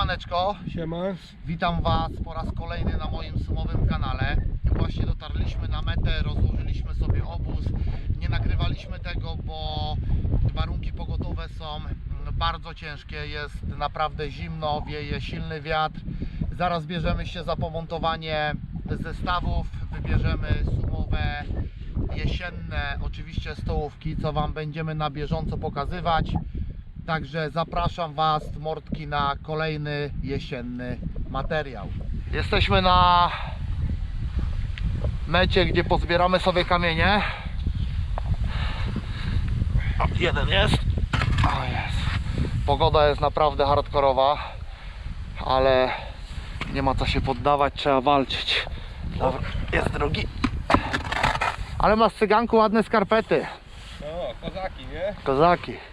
Siemaneczko, Siema. witam Was po raz kolejny na moim sumowym kanale. Właśnie dotarliśmy na metę, rozłożyliśmy sobie obóz. Nie nagrywaliśmy tego, bo warunki pogodowe są bardzo ciężkie. Jest naprawdę zimno, wieje silny wiatr. Zaraz bierzemy się za pomontowanie zestawów. Wybierzemy sumowe jesienne, oczywiście stołówki, co Wam będziemy na bieżąco pokazywać. Także zapraszam Was, mordki, na kolejny jesienny materiał. Jesteśmy na mecie, gdzie pozbieramy sobie kamienie. O, jeden jest. O jest. Pogoda jest naprawdę hardkorowa, ale nie ma co się poddawać, trzeba walczyć. Dobra, jest drugi. Ale ma z cyganku ładne skarpety. No, kozaki, nie? Kozaki.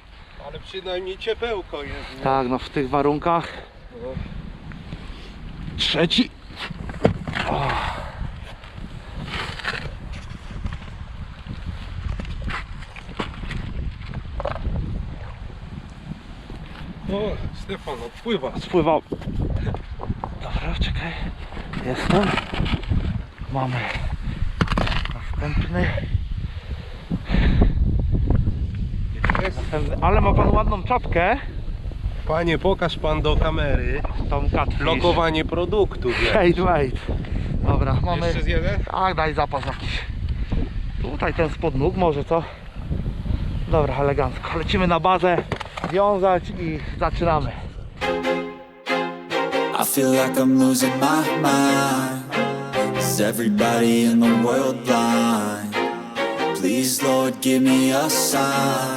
Ale przynajmniej ciepełko jest. Nie? Tak, no w tych warunkach. No. Trzeci. O. O, Stefan odpływa. Spływał. Dobra, czekaj. Jestem. Mamy następny. Jest. następny. Ale ma pan ładną czapkę. Panie, pokaż pan do kamery Tą catfish. lokowanie produktu. Wait, wait. Dobra, mamy. Jeszcze z jeden? Tak, daj zapas jakiś. Tutaj ten spod nóg może co? Dobra, elegancko. Lecimy na bazę, wiązać i zaczynamy. I feel like I'm losing my mind. Is everybody in the world blind? Please, Lord, give me a sign, a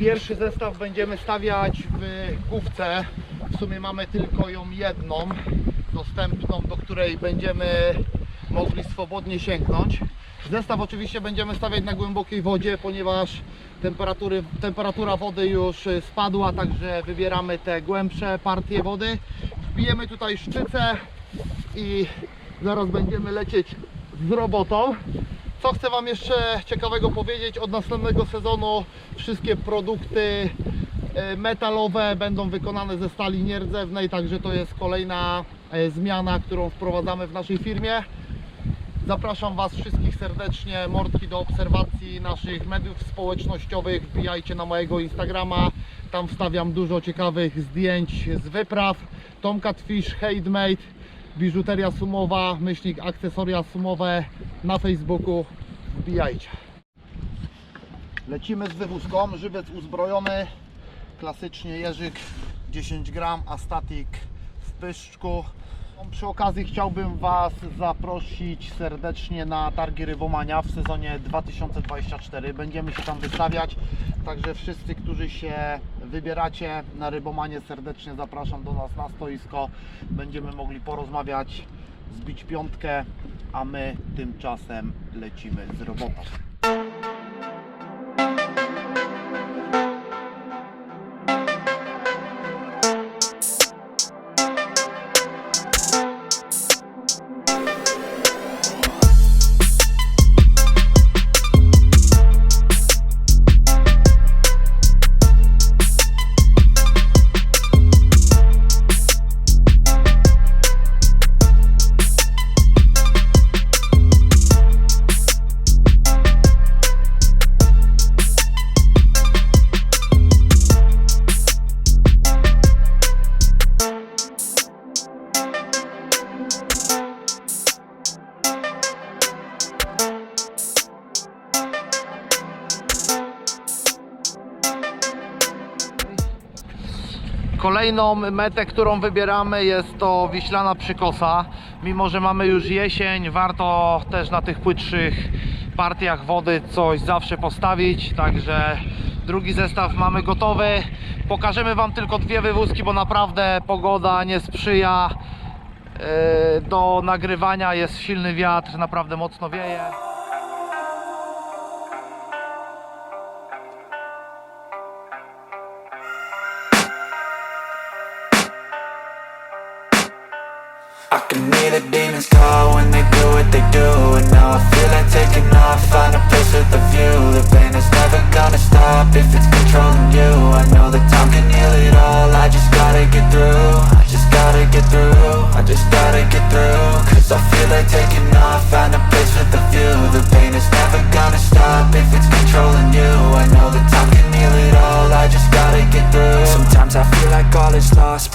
Pierwszy zestaw będziemy stawiać w główce. W sumie mamy tylko ją jedną dostępną, do której będziemy mogli swobodnie sięgnąć. Zestaw oczywiście będziemy stawiać na głębokiej wodzie, ponieważ temperatury, temperatura wody już spadła, także wybieramy te głębsze partie wody. Wbijemy tutaj szczycę i zaraz będziemy lecieć z robotą. Co chcę Wam jeszcze ciekawego powiedzieć, od następnego sezonu wszystkie produkty e, metalowe będą wykonane ze stali nierdzewnej, także to jest kolejna e, zmiana, którą wprowadzamy w naszej firmie. Zapraszam Was wszystkich serdecznie, mordki do obserwacji naszych mediów społecznościowych. Wbijajcie na mojego Instagrama, tam wstawiam dużo ciekawych zdjęć z wypraw. Tomcat Fish Handmade, biżuteria sumowa, myślnik akcesoria sumowe na Facebooku. Wbijajcie. Lecimy z wywózką, żywiec uzbrojony, klasycznie jeżyk 10 gram, astatik w pyszczku. Przy okazji chciałbym Was zaprosić serdecznie na targi Rybomania w sezonie 2024. Będziemy się tam wystawiać, także wszyscy, którzy się wybieracie na Rybomanie serdecznie zapraszam do nas na stoisko. Będziemy mogli porozmawiać, zbić piątkę, a my tymczasem lecimy z robotą. Kolejną metę, którą wybieramy jest to Wiślana Przykosa. Mimo, że mamy już jesień, warto też na tych płytszych partiach wody coś zawsze postawić. Także drugi zestaw mamy gotowy. Pokażemy Wam tylko dwie wywózki, bo naprawdę pogoda nie sprzyja e, do nagrywania. Jest silny wiatr, naprawdę mocno wieje. Can hear the demons call when they do what they do. And now I feel like taking off, find a place with a view. The pain is never gonna stop if it's controlling you. I know that time can heal it all, I just gotta get through. I just gotta get through, I just gotta get through. Cause I feel like taking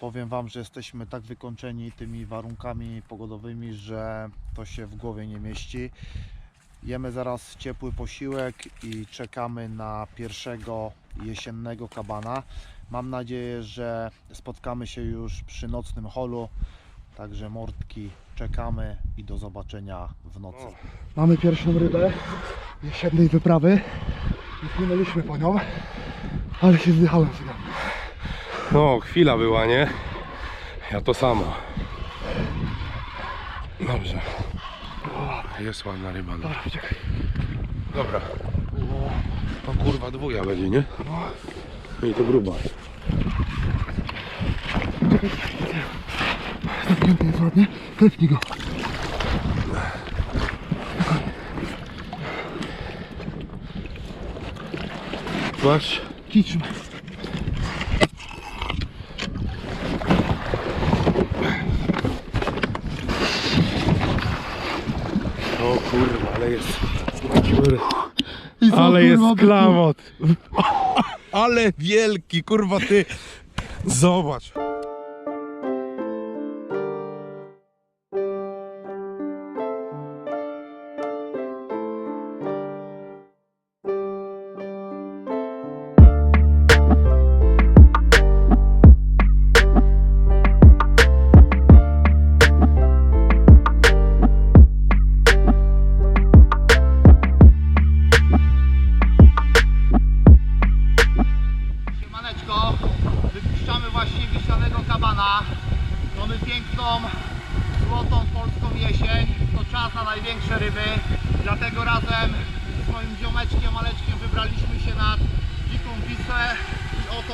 Powiem Wam, że jesteśmy tak wykończeni tymi warunkami pogodowymi, że to się w głowie nie mieści. Jemy zaraz ciepły posiłek i czekamy na pierwszego jesiennego kabana. Mam nadzieję, że spotkamy się już przy nocnym holu. Także mordki czekamy i do zobaczenia w nocy. Mamy pierwszą rybę jesiennej wyprawy. Nie płynęliśmy po nią, ale się zdychałem z nią. No, chwila była, nie? Ja to samo. Dobrze. Jest ładna ryba. No. Dobra. Dobra. O kurwa, dwuja będzie, nie? No i to gruba. Zamknięty jest ładnie. Klepnij go. Masz? Kij trzymaj. O kurwa, ale jest. I co, Ale jest kurwa, klamot. Ale wielki, kurwa ty. Zobacz.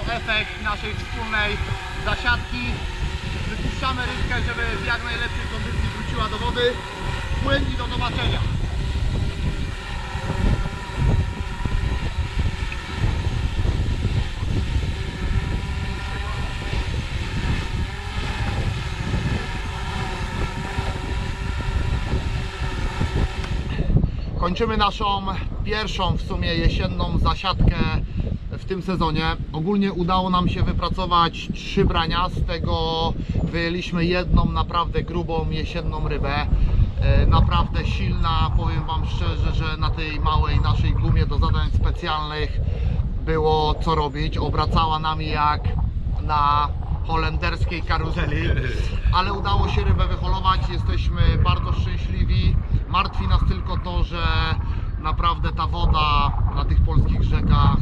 Efekt naszej wspólnej zasiadki. Wypuszczamy rybkę, żeby w jak najlepszej kondycji wróciła do wody. Płyn i do zobaczenia. Kończymy naszą pierwszą w sumie jesienną zasiadkę tym sezonie. Ogólnie udało nam się wypracować trzy brania, z tego wyjęliśmy jedną naprawdę grubą jesienną rybę. E, Naprawdę silna, powiem Wam szczerze, że na tej małej naszej gumie do zadań specjalnych było co robić. Obracała nami jak na holenderskiej karuzeli, ale udało się rybę wyholować. Jesteśmy bardzo szczęśliwi. Martwi nas tylko to, że naprawdę ta woda na tych polskich rzekach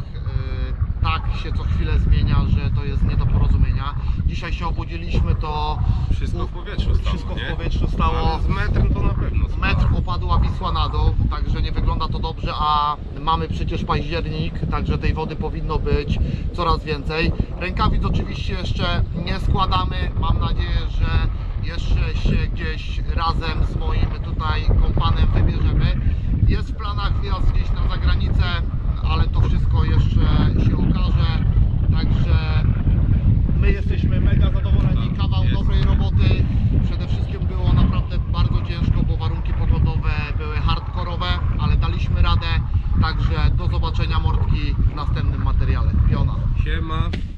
tak się co chwilę zmienia, że to jest nie do porozumienia. Dzisiaj się obudziliśmy, to Wszystko w powietrzu stało, Wszystko w powietrzu stało. Ale z metrem to na pewno stało. Metr opadła Wisła na dół, także nie wygląda to dobrze, a mamy przecież październik, także tej wody powinno być coraz więcej. Rękawic oczywiście jeszcze nie składamy, mam nadzieję, że jeszcze się gdzieś razem z moim tutaj kompanem wybierzemy. Jest w